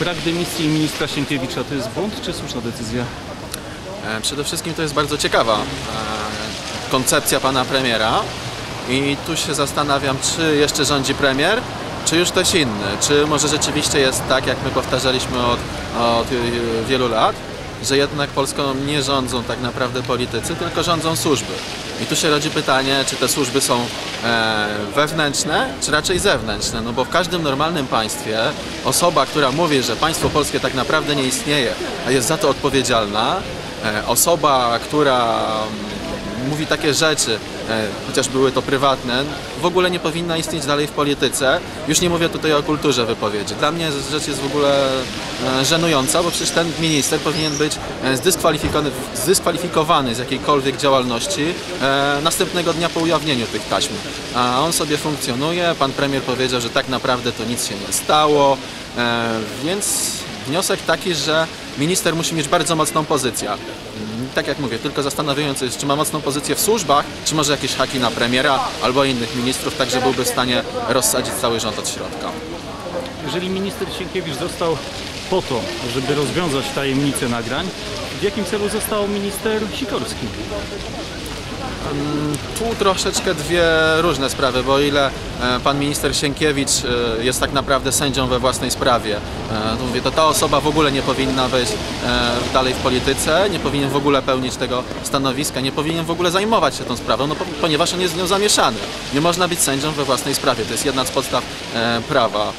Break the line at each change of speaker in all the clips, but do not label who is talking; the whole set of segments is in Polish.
Brak dymisji ministra Sienkiewicza to jest błąd czy słuszna decyzja?
E, Przede wszystkim to jest bardzo ciekawa e, koncepcja pana premiera i tu się zastanawiam, czy jeszcze rządzi premier, czy już ktoś inny. Czy może rzeczywiście jest tak, jak my powtarzaliśmy od, od e, wielu lat, że jednak Polską nie rządzą tak naprawdę politycy, tylko rządzą służby. I tu się rodzi pytanie, czy te służby są e, wewnętrzne, czy raczej zewnętrzne. No bo w każdym normalnym państwie osoba, która mówi, że państwo polskie tak naprawdę nie istnieje, a jest za to odpowiedzialna, e, osoba, która mm, mówi takie rzeczy, chociaż były to prywatne, w ogóle nie powinna istnieć dalej w polityce. Już nie mówię tutaj o kulturze wypowiedzi. Dla mnie rzecz jest w ogóle e, żenująca, bo przecież ten minister powinien być e, zdyskwalifikowany, zdyskwalifikowany z jakiejkolwiek działalności e, następnego dnia po ujawnieniu tych taśm. A on sobie funkcjonuje, pan premier powiedział, że tak naprawdę to nic się nie stało, e, więc wniosek taki, że minister musi mieć bardzo mocną pozycję. Tak jak mówię, tylko zastanawiające jest, czy ma mocną pozycję w służbach, czy może jakieś haki na premiera albo innych ministrów, tak że byłby w stanie rozsadzić cały rząd od środka.
Jeżeli minister Sienkiewicz został po to, żeby rozwiązać tajemnicę nagrań, w jakim celu został minister Sikorski?
Tu troszeczkę dwie różne sprawy, bo ile e, pan minister Sienkiewicz e, jest tak naprawdę sędzią we własnej sprawie, e, to ta osoba w ogóle nie powinna e, dalej w polityce, nie powinien w ogóle pełnić tego stanowiska, nie powinien w ogóle zajmować się tą sprawą, no, po- ponieważ on jest z nią zamieszany. Nie można być sędzią we własnej sprawie, to jest jedna z podstaw prawa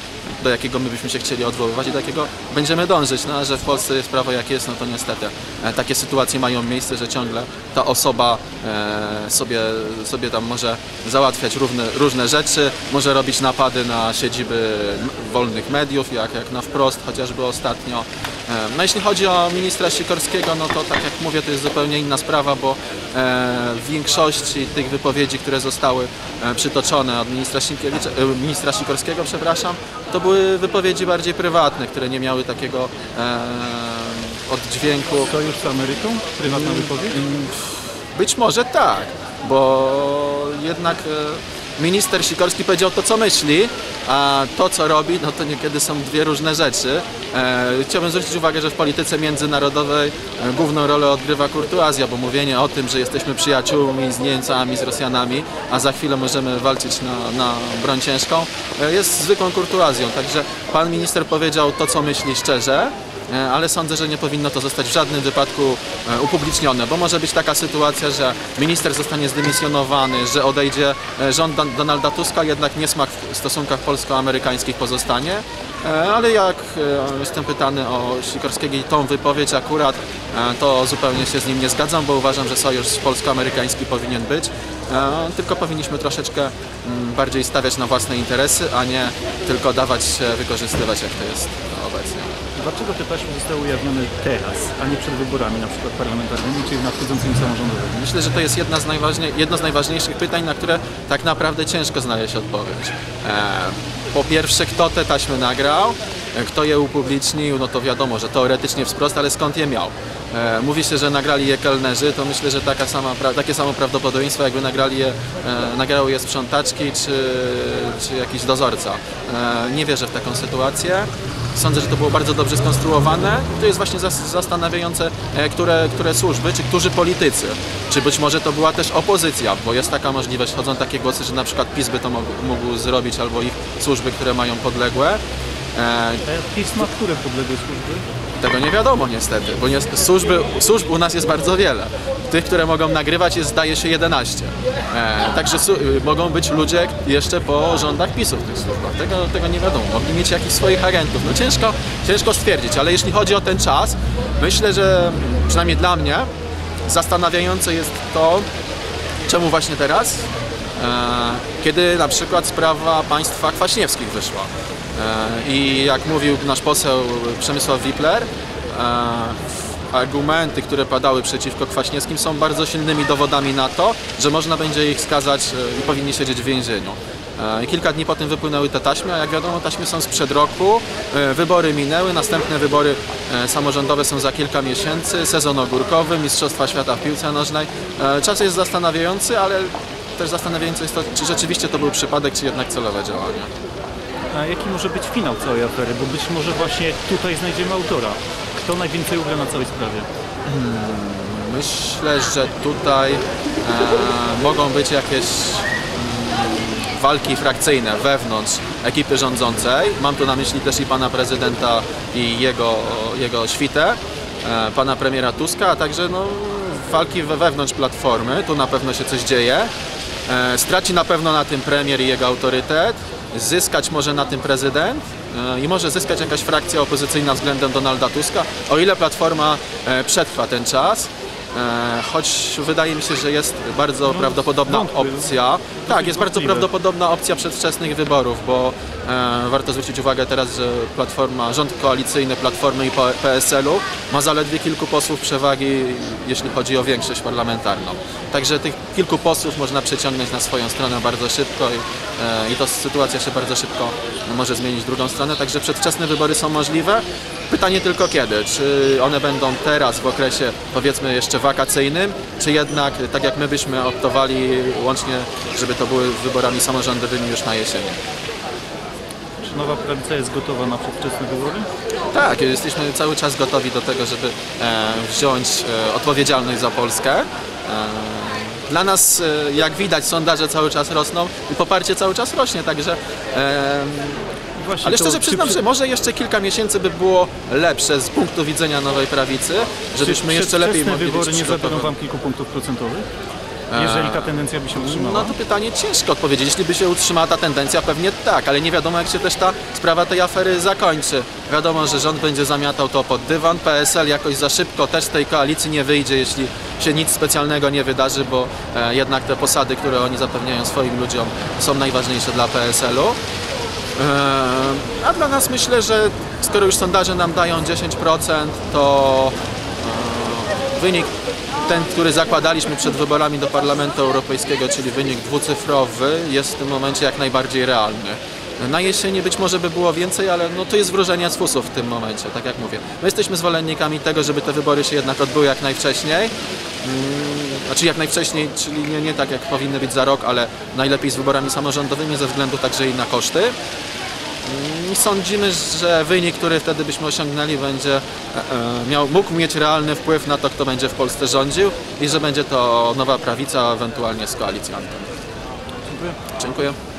do jakiego my byśmy się chcieli odwoływać i do jakiego będziemy dążyć. No, a że w Polsce jest prawo jak jest, no to niestety e, takie sytuacje mają miejsce, że ciągle ta osoba e, sobie, sobie tam może załatwiać równe, różne rzeczy, może robić napady na siedziby wolnych mediów, jak, jak na wprost chociażby ostatnio. E, No jeśli chodzi o ministra Sikorskiego, no to tak jak mówię, to jest zupełnie inna sprawa, bo w większości tych wypowiedzi, które zostały przytoczone od ministra, ministra Sikorskiego, przepraszam, to były wypowiedzi bardziej prywatne, które nie miały takiego e, oddźwięku.
Sojusz z Ameryką? Prywatna wypowiedź?
Być może tak, bo jednak e, minister Sikorski powiedział to, co myśli, a to, co robi, no to niekiedy są dwie różne rzeczy. E, Chciałbym zwrócić uwagę, że w polityce międzynarodowej e, główną rolę odgrywa kurtuazja, bo mówienie o tym, że jesteśmy przyjaciółmi z Niemcami, z Rosjanami, a za chwilę możemy walczyć na, na broń ciężką, e, jest zwykłą kurtuazją. Także pan minister powiedział to, co myśli szczerze, ale sądzę, że nie powinno to zostać w żadnym wypadku e, upublicznione, bo może być taka sytuacja, że minister zostanie zdymisjonowany, że odejdzie e, rząd Don- Donalda Tuska, jednak niesmak w stosunkach polsko-amerykańskich pozostanie. E, Ale jak e, jestem pytany o Sikorskiego i tą wypowiedź akurat, e, to zupełnie się z nim nie zgadzam, bo uważam, że sojusz polsko-amerykański powinien być. E, Tylko powinniśmy troszeczkę mm, bardziej stawiać na własne interesy, a nie tylko dawać się wykorzystywać, jak to jest obecnie.
Dlaczego te taśmy zostały ujawnione teraz, a nie przed wyborami, na przykład parlamentarnymi, czy nadchodzącymi samorządowymi?
Myślę, że to jest jedna z jedno z najważniejszych pytań, na które tak naprawdę ciężko znaleźć odpowiedź. E, po pierwsze, kto te taśmy nagrał, e, kto je upublicznił, no to wiadomo, że teoretycznie wprost, ale skąd je miał? E, mówi się, że nagrali je kelnerzy, to myślę, że taka sama, takie samo prawdopodobieństwo, jakby nagrali je, nagrały je sprzątaczki czy, czy jakiś dozorca. Nie wierzę w taką sytuację. Sądzę, że to było bardzo dobrze skonstruowane. To jest właśnie zas- zastanawiające, e, które, które służby, czy którzy politycy, czy być może to była też opozycja, bo jest taka możliwość, chodzą takie głosy, że na przykład PiS by to mógł, mógł zrobić, albo ich służby, które mają podległe. E,
E, PiS ma które podległe służby?
Tego nie wiadomo niestety, bo nie, służby, służb u nas jest bardzo wiele. Tych, które mogą nagrywać jest zdaje się 11. E, także mogą być ludzie jeszcze po rządach PiSu w tych służbach. Tego, tego nie wiadomo. Mogli mieć jakichś swoich agentów. No ciężko, ciężko stwierdzić, ale jeśli chodzi o ten czas, myślę, że przynajmniej dla mnie zastanawiające jest to, czemu właśnie teraz, kiedy na przykład sprawa państwa Kwaśniewskich wyszła. E, I jak mówił nasz poseł Przemysław Wipler, e, argumenty, które padały przeciwko Kwaśniewskim są bardzo silnymi dowodami na to, że można będzie ich skazać e, i powinni siedzieć w więzieniu. E, kilka dni po tym wypłynęły te taśmy, a jak wiadomo taśmy są sprzed roku, E, wybory minęły, następne wybory e, samorządowe są za kilka miesięcy, sezon ogórkowy, Mistrzostwa Świata w piłce nożnej. E, Czas jest zastanawiający, ale też zastanawiające jest to, czy rzeczywiście to był przypadek, czy jednak celowe działania.
A jaki może być finał całej afery? Bo być może właśnie tutaj znajdziemy autora. Kto najwięcej ugra na całej sprawie?
Myślę, że tutaj e, mogą być jakieś mm, walki frakcyjne wewnątrz ekipy rządzącej. Mam tu na myśli też i pana prezydenta i jego, jego świtę, e, pana premiera Tuska, a także no, walki we wewnątrz Platformy. Tu na pewno się coś dzieje. E, Straci na pewno na tym premier i jego autorytet, zyskać może na tym prezydent e, i może zyskać jakaś frakcja opozycyjna względem Donalda Tuska, o ile Platforma e, przetrwa ten czas. E, Choć wydaje mi się, że jest bardzo prawdopodobna
wątpię.
opcja. Tak, jest bardzo prawdopodobna opcja przedwczesnych wyborów, bo e, warto zwrócić uwagę teraz, że Platforma, rząd koalicyjny Platformy i PSL-u ma zaledwie kilku posłów przewagi, jeśli chodzi o większość parlamentarną. Także tych kilku posłów można przeciągnąć na swoją stronę bardzo szybko i, i to sytuacja się bardzo szybko może zmienić w drugą stronę. Także przedwczesne wybory są możliwe. Pytanie tylko kiedy? Czy one będą teraz w okresie powiedzmy jeszcze wakacyjnym, czy jednak tak jak my byśmy optowali łącznie, żeby to były wyborami samorządowymi już na jesieni?
Czy nowa prawica jest gotowa na przedwczesne wybory?
Tak, jesteśmy cały czas gotowi do tego, żeby e, wziąć e, odpowiedzialność za Polskę. Dla nas, e, jak widać, sondaże cały czas rosną i poparcie cały czas rośnie, także
Właśnie
ale
to-
szczerze
czy
przyznam,
przy-
że może jeszcze kilka miesięcy by było lepsze z punktu widzenia nowej prawicy, żebyśmy jeszcze lepiej mogli
wybory
być
nie zabiorą wam kilku punktów procentowych? Jeżeli ta tendencja by się utrzymała?
No to pytanie ciężko odpowiedzieć. Jeśli by się utrzymała ta tendencja, pewnie tak, ale nie wiadomo jak się też ta sprawa tej afery zakończy. Wiadomo, że rząd będzie zamiatał to pod dywan, PSL jakoś za szybko też z tej koalicji nie wyjdzie, jeśli się nic specjalnego nie wydarzy, bo e, jednak te posady, które oni zapewniają swoim ludziom są najważniejsze dla PSL-u. E, A dla nas myślę, że skoro już sondaże nam dają 10%, to e, wynik ten, który zakładaliśmy przed wyborami do Parlamentu Europejskiego, czyli wynik dwucyfrowy, jest w tym momencie jak najbardziej realny. Na jesieni być może by było więcej, ale no to jest wróżenie z fusów w tym momencie, tak jak mówię. My jesteśmy zwolennikami tego, żeby te wybory się jednak odbyły jak najwcześniej. Mm, Znaczy jak najwcześniej, czyli nie, nie tak jak powinny być za rok, ale najlepiej z wyborami samorządowymi ze względu także i na koszty. I sądzimy, że wynik, który wtedy byśmy osiągnęli, będzie e, e, miał, mógł mieć realny wpływ na to, kto będzie w Polsce rządził i że będzie to nowa prawica, ewentualnie z koalicjantem.
Dziękuję.
Dziękuję.